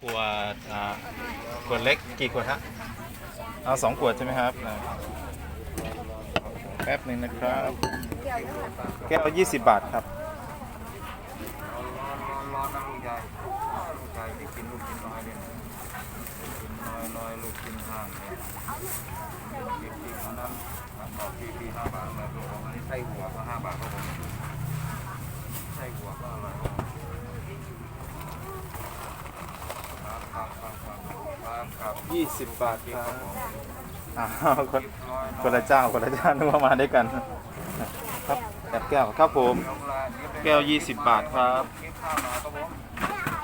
ขวดอ่าขวดเล็กกี่ขวดฮะเอาสองขวดใช่ไหมครับอ่าแป๊บหนึ่งนะครับ แก้วยี่สิบบาทครับ รอนร้อนร้อนนะลูกใหญ่ลูกใหญ่ที่กินลูกกินน้อยเนี่ยกินน้อยน้อยลูกกินห้างเนี่ยกินกินอันนั้นอันบอกพี่พี่ห้าบาทแล้วลูกบอกอันนี้ไส้หัวก็ห้าบาทครับผมไส้หัวก็อร่อยครับครับครับครับครับครับ ยี่สิบบาทพี่คครัรับบผมอ้าวคนคนละเจ้าคนละเจ้านึกว่ามาด้วยกัน ครับแอบแก้วครับผม แก้วยี่สิบบาทครับคิดข้าวหนาครับผม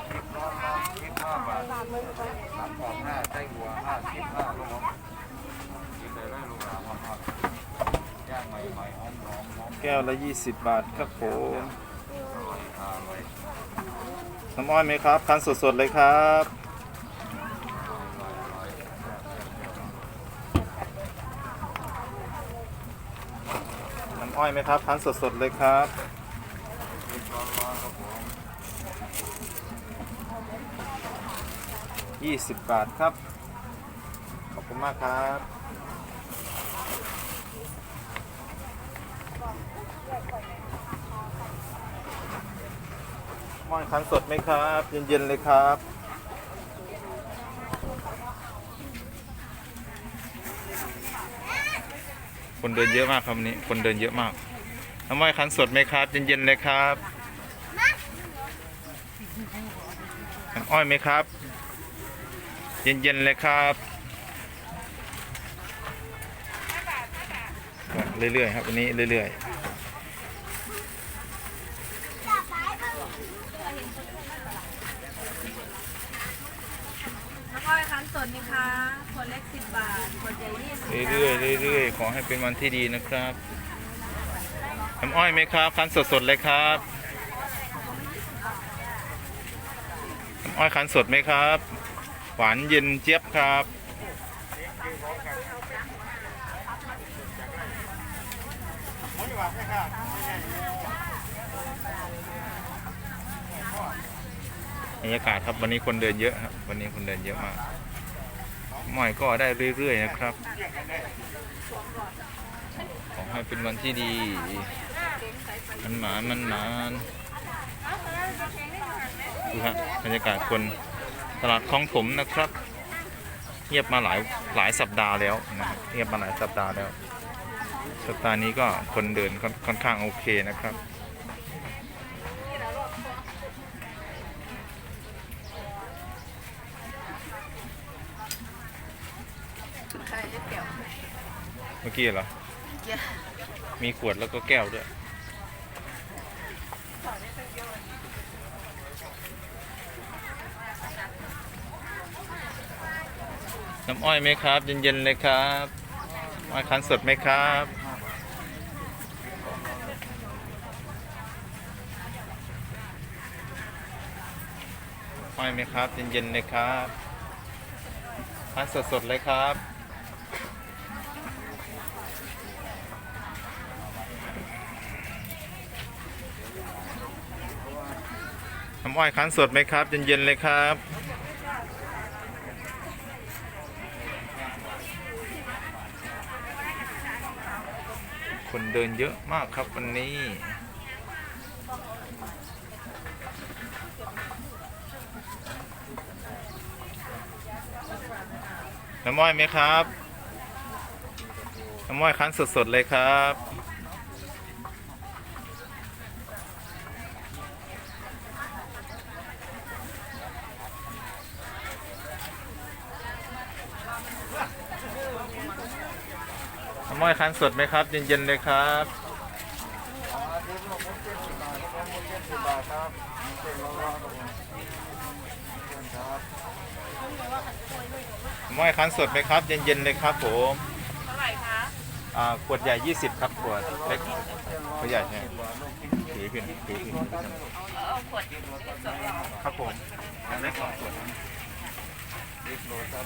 คิดร้อนร้อนคิดห้าบาทน้ำของห้าไส้หัวห้าคิดห้าลูกผมกินเลยได้ลูกหลานทอดๆย่างใหม่ๆหอมหอมหอมแก้วละยี่สิบบาทครับผมอร่อยอร่อยน้ำอ้อยไหมครับคั้นสดๆเลยครับ น้ำ อ้อยไหมครับคั้นสดๆเลยครับคิดร้อนร้อนครับบาทครับ ขอบคุณมากครับมอนคันสดไหมครับ เย็นๆเลยครับ คนเดินเยอะมากครับวันนี้ คนเดินเยอะมากน้ำอ้อยคันสดไหมครับ เย็นๆเลยครับน้ำอ้อยไหมครับ เย็นๆเลยครับ เรื่อยๆครับวันนี้เรื่อยๆำอ้อยคั้นสดนะคะขวดเล็กสิบบาทขวดใหญ่ยี่สิบเรื่อยๆเรื่อยๆขอให้เป็นวันที่ดีนะครับน้ำอ้อยไหมครับคั้นสดๆเลยครับน้ำอ้อยคั้นสดไหมครับ หวานเย็นเจี๊ยบครับบรรยากาศครับวันนี้คนเดินเยอะครับวันนี้คนเดินเยอะมาก มอยก็ได้เรื่อยๆนะครับ ขอให้เป็นวันที่ดี มันหมานมันหมานดูฮะบรรยากาศคนตลาดคลองถมนะครับเงียบมาหลายหลายสัปดาห์แล้วนะครับเงียบมาหลายสัปดาห์แล้ว สัปดาห์นี้ก็คนเดินค่อนข้างโอเคนะครับ ใครจะเกี่ยว เมื่อกี้เหรอ มีขวดแล้วก็แก้วด้วย น้ำอ้อยไหมครับ เย็นๆเลยครับอ้อยคั้นสดไหมครับอ้อยไหมครับ เย็นๆเลยครับคั้นสดๆเลยครับ อ้อยคั้นสดไหมครับ เย็นๆเลยครับ คนเดินเยอะมากครับวันนี้น้ำอ้อยไหมครับ น้ำอ้อยคั้นสดๆเลยครับ น้ำอ้อยคั้นสดไหมครับ เย็นๆเลยครับบาทครับเส้นร้อนร้อนครับผมครับน้ำอ้อยคั้นสดไหมครับ เย็นๆเลยครับผมเท่าไหร่คะอ่าขวดใหญ่ 20 ครับขวดเล็กขวดใหญ่ใช่ไหมถือขึ้นถือขึ้นเอาขวดสดเหรอครับผมอันเล็กสองขวดลิตรโลครับ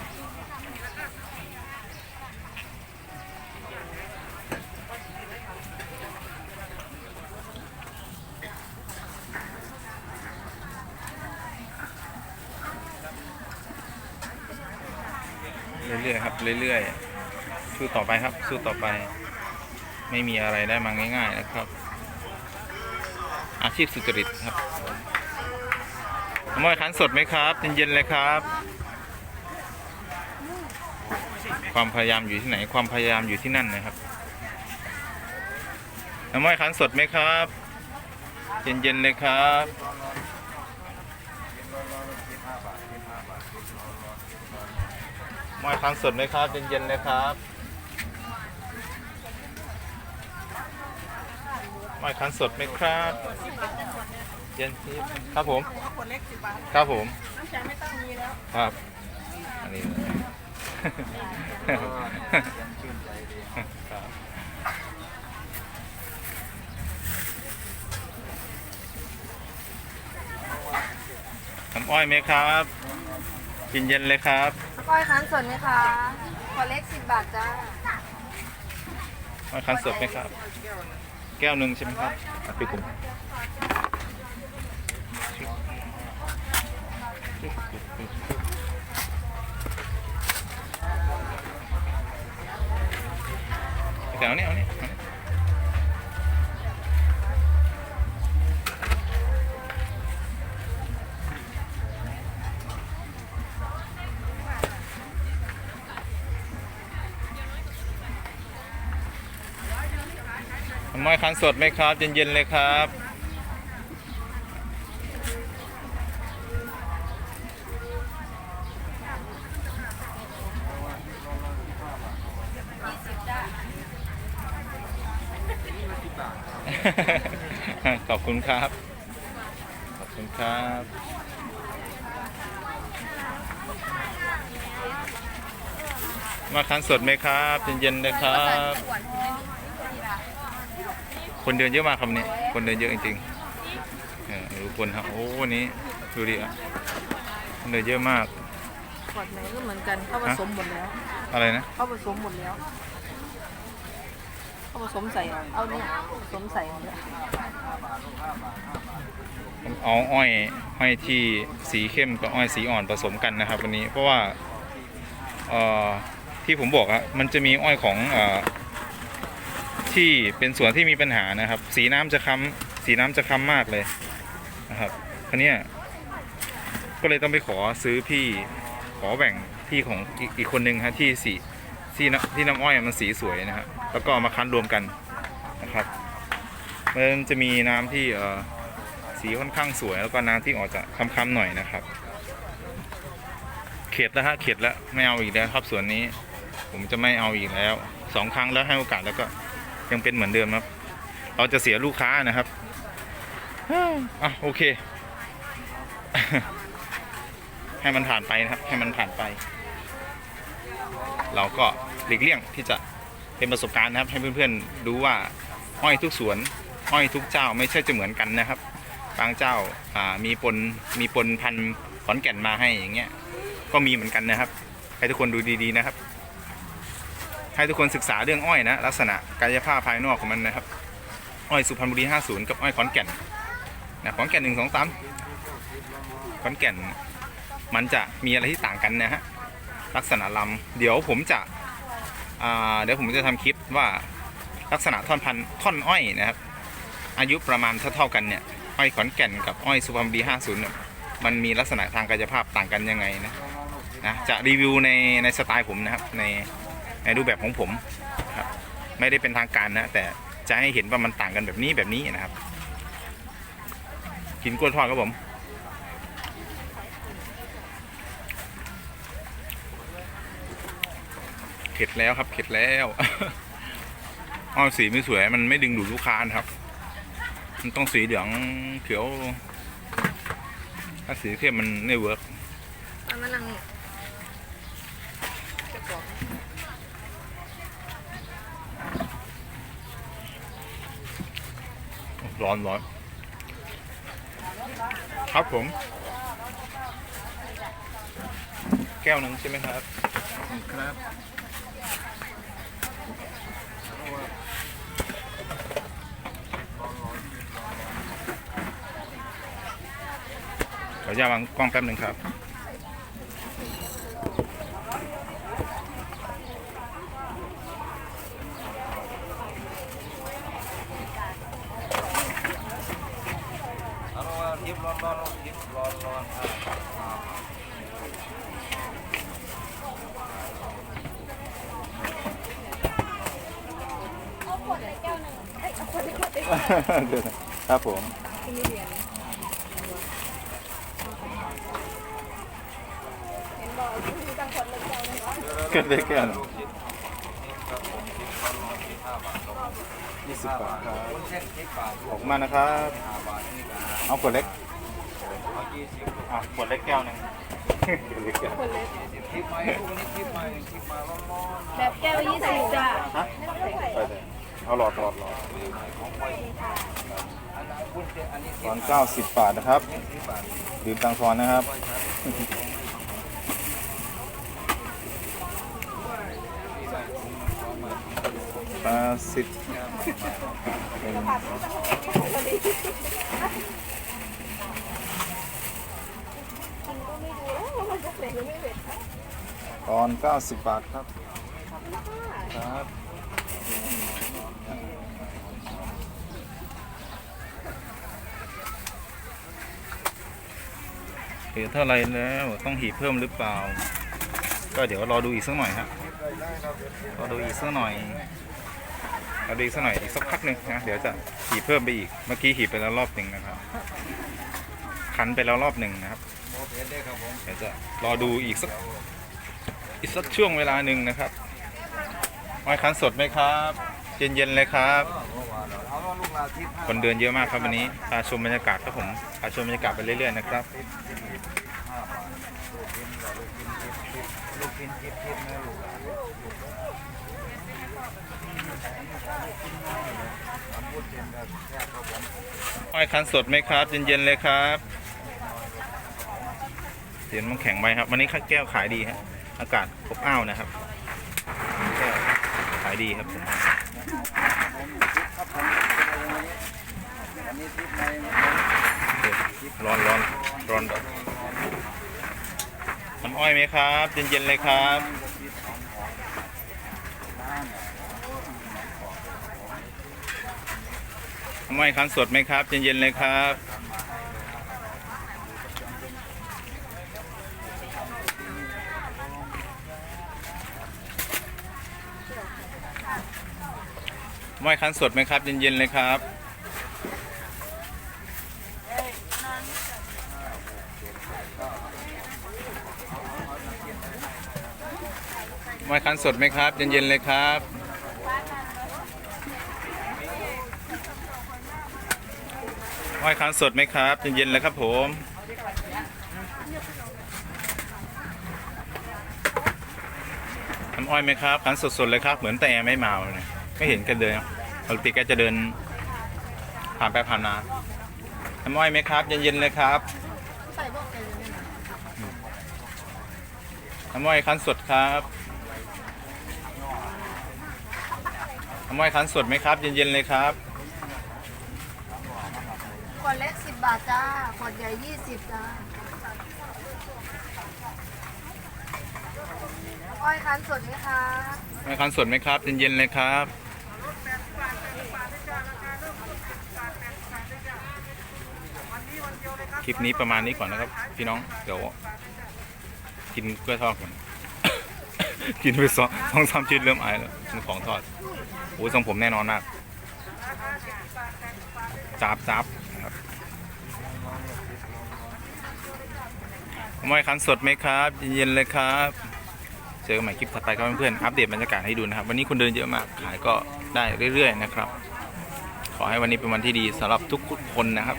เรื่อยๆครับเรื่อยๆสู้ต่อไปครับสู้ต่อไป ไม่มีอะไรได้มาง่าย ๆนะครับ อาชีพสุจริตครับน้ำมันคั้นสดไหมครับเย็นๆเลยครับ ความพยายามอยู่ที่ไหน ความพยายามอยู่ที่นั่นนะครับน้ำมันคั้นสดไหมครับ เย็นๆเลยครับ มอยคันสดไหมครับ เย็นๆเลยครับมอยคันสดไหมครับ เย็นที่ครับผมคนเล็กสิบบาทครับผม น้ำใจไม่ต้องมีแล้วครับ อันนี้ครับน้ำอ้อยไหมครับ เย็นๆเลยครับ ก้อยค้นสดไหมคะขอเล็กสิบบาทจ้าอ้อยคันสดไหมครับ แก้วหนึ่งใช่ไหมครับอะพี่กลุ่มแต่เอานี่เอานี่เอานี่น้ อ้อยคันสดไหมครับ เย็นๆเลยครับขอบคุณครับ ขอบคุณครับมาคันสดไหมครับ เย็นๆเลยครับ คนเดินเยอะมากครับวันนี้ คนเดินเยอะจริงๆเออดูคนครับ โอ้วันนี้ดูดิอะคนเดินเยอะมากขวดไหนก็เหมือนกันเข้าผสมหมดแล้ว อะไรนะเข้าผสมหมดแล้วเข้าผสมใส่ เอาเนี่ยผสมใส่หมดแล้วเอาอ้อยอ้อยที่สีเข้มกับอ้อยสีอ่อนผสมกันนะครับ วันนี้เพราะว่าเอ่อที่ผมบอกอะมันจะมีอ้อยของเอ่อ ที่เป็นส่วนที่มีปัญหานะครับ สีน้ำจะค้ำสีน้ำจะค้ำมากเลยนะครับทีเนี้ก็เลยต้องไปขอซื้อพี่ขอแบ่งพี่ของอีกคนนึงฮะที่สีที่น้ำที่น้ำอ้อยมันสีสวยนะครับแล้วก็มาคั้นรวมกันนะครับมันจะมีน้ำที่เอ่อสีค่อนข้างสวย แล้วก็น้ำที่ออกจะค้ำๆหน่อยนะครับ เข็ดแล้วฮะเข็ดแล้วไม่เอาอีกแล้วครับส่วนนี้ ผมจะไม่เอาอีกแล้วสองครั้งแล้วให้โอกาสแล้วก็ ยังเป็นเหมือนเดิมครับ เราจะเสียลูกค้านะครับอะโอเค ให้มันผ่านไปนะครับ ให้มันผ่านไป เราก็หลีกเลี่ยงที่จะเป็นประสบการณ์นะครับ ให้เพื่อนๆรู้ว่าอ้อยทุกสวนอ้อยทุกเจ้าไม่ใช่จะเหมือนกันนะครับ บางเจ้าอ่ามีปนมีปนพันธุ์ขอนแก่นมาให้อย่างเงี้ยก็มีเหมือนกันนะครับ ให้ทุกคนดูดีๆนะครับ ให้ทุกคนศึกษาเรื่องอ้อยนะ ลักษณะกายภาพภายนอกของมันนะครับ อ้อยสุพรรณบุรี 50 กับอ้อยขอนแก่นนะขอนแก่น 1 2 3ขอนแก่นมันจะมีอะไรที่ต่างกันนะฮะลักษณะลำเดี๋ยวผมจะเดี๋ยวผมจะทำคลิปว่าลักษณะท่อนพันท่อนอ้อยนะครับ อายุประมาณเท่าๆกันเนี่ยอ้อยขอนแก่นกับอ้อยสุพรรณบุรี 50เนี่ยมันมีลักษณะทางกายภาพต่างกันยังไงนะนะจะรีวิวในในสไตล์ผมนะครับใน ในรูปแบบของผมครับไม่ได้เป็นทางการนะ แต่จะให้เห็นว่ามันต่างกันแบบนี้แบบนี้นะครับ กินกล้วยทอดครับผมเข็ดแล้วครับเข็ดแล้วอ้าวสีไม่สวยมันไม่ดึงดูดลูกค้านะครับ มันต้องสีเหลืองเขียว ถ้าสีเข้มมันไม่เวิร์กมันมานั่ง ร้อนร้อนครับผม แก้วหนึ่งใช่ไหมครับ ครับขออนุญาตวางกล้องแป๊บหนึ่งครับ เอาละว่ายิบร้อนร้อนยิบร้อนร้อนอ่าอ่า ครับผมเกิดได้แก้วหนึ่งลูกชิ้นนี่ครับผมยิบร้อนร้อนยิบห้าบาทครับยี่สิบบาทครับวุ้นเส้นยิบบาทขอบคุณมากนะครับห้าบาทนี่ก็เอาขวดเล็กเอายี่สิบลูกอะขวดเล็กแก้วหนึ่งขวดเล็กแก้วคลิปใหม่ลูกนี้คลิปใหม่คลิปมาร้อนร้อนแบบแก้วยี่สิบจ้ะฮะไป เอาหลอดหลอดหลอดตอนเก้าสิบบาทนะครับดื่มตังทอนนะครับแปดสิบตอนเก้าสิบบาทครับ ครับ เหลือเท่าไรแล้วต้องหีบเพิ่มหรือเปล่า ก็เดี๋ยวรอดูอีกสักหน่อยฮะรอดูอีกสักหน่อยรอดูอีกสักหน่อยอีกสักพักหนึ่งนะเดี๋ยวจะหีบเพิ่มไปอีกเมื่อกี้หีบไปแล้วรอบหนึ่งนะครับคันไปแล้วรอบหนึ่งนะครับเดี๋ยวจะรอดูอีกสักอีกสักช่วงเวลาหนึ่งนะครับ ไม้คันสดไหมครับ เย็นๆเลยครับเอาว่าลูกลาทิพย์คนเดินเยอะมากครับวันนี้พาชมบรรยากาศครับผมพาชมบรรยากาศไปเรื่อยๆนะครับห้าบาทลูกกินลูกกินทิพย์ทิพย์ลูกกินทิพย์ทิพย์นะลูกทำพูดเต็มแบบแค่ครับผมไม้คันสดไหมครับ เย็นๆเลยครับเดี๋ยวน้ำแข็งไว้ครับ วันนี้ข้าวแก้วขายดีครับอากาศอบอ้าวนะครับแก้วขายดีครับผมอันนี้ทิพย์ในร้อนร้อนร้อนน้ำอ้อยไหมครับ เย็นๆเลยครับน้ำอ้อยคันสดไหมครับ เย็นๆเลยครับ น้ำอ้อยคันสดไหมครับ เย็นๆเลยครับไม้คันสดไหมครับ เย็นๆเลยครับไม้คันสดไหมครับ เย็นๆเลยครับผมน้ำอ้อยไหมครับคันสดๆเลยครับ เหมือนแต่ไม่เมาเลย ไม่เห็นกันเลยปกติแกจะเดิน ผ่านไปผ่านมาน้ำอ้อยไหมครับ เย็นๆเลยครับน้ำอ้อยคันสดครับน้ำอ้อยคั้นสดไหมครับ เย็นๆเลยครับขวดเล็กสิบบาทจ้าขวดใหญ่ยี่สิบจ้าอ้อยคั้นสดไหมคะน้ำอ้อยคั้นสดไหมครับ เย็นๆเลยครับ คลิปนี้ประมาณนี้ก่อนนะครับ พี่น้องเดี๋ยวกินกล้วยทอดก่อนกินไปสองสองสามชิ้นเริ่มไอายแล้วกินของทอดโอ้ยทรงผมแน่นอนมากจับจับนะครับน้ำอ้อยคันสดไหมครับ เย็นๆเลยครับ เจอกันใหม่คลิปถัดไปครับเพื่อนๆอัปเดตบรรยากาศให้ดูนะครับ วันนี้คนเดินเยอะมากขายก็ได้เรื่อย ๆ นะครับ ขอให้วันนี้เป็นวันที่ดีสำหรับทุกคนนะครับ